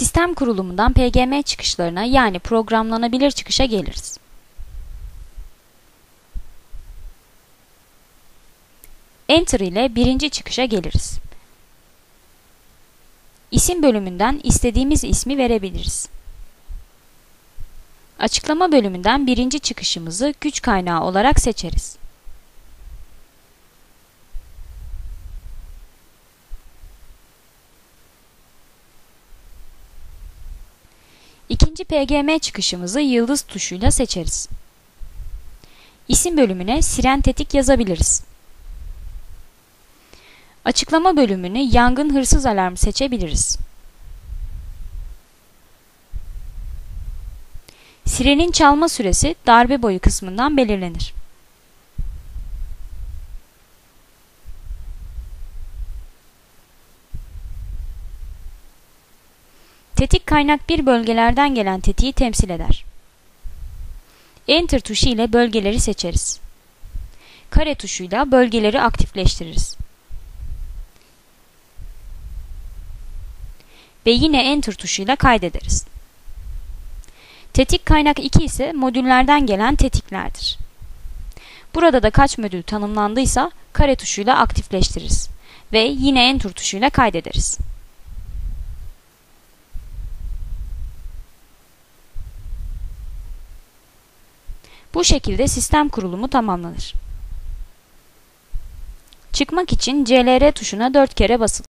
Sistem kurulumundan PGM çıkışlarına yani programlanabilir çıkışa geliriz. Enter ile birinci çıkışa geliriz. İsim bölümünden istediğimiz ismi verebiliriz. Açıklama bölümünden birinci çıkışımızı güç kaynağı olarak seçeriz. İkinci PGM çıkışımızı yıldız tuşuyla seçeriz. İsim bölümüne siren tetik yazabiliriz. Açıklama bölümünü yangın hırsız alarm seçebiliriz. Sirenin çalma süresi darbe boyu kısmından belirlenir. Tetik kaynak bir bölgelerden gelen tetiği temsil eder. Enter tuşu ile bölgeleri seçeriz. Kare tuşuyla bölgeleri aktifleştiririz. Ve yine Enter tuşuyla kaydederiz. Tetik kaynak 2 ise modüllerden gelen tetiklerdir. Burada da kaç modül tanımlandıysa kare tuşuyla aktifleştiririz ve yine Enter tuşuyla kaydederiz. Bu şekilde sistem kurulumu tamamlanır. Çıkmak için CLR tuşuna 4 kere basılır.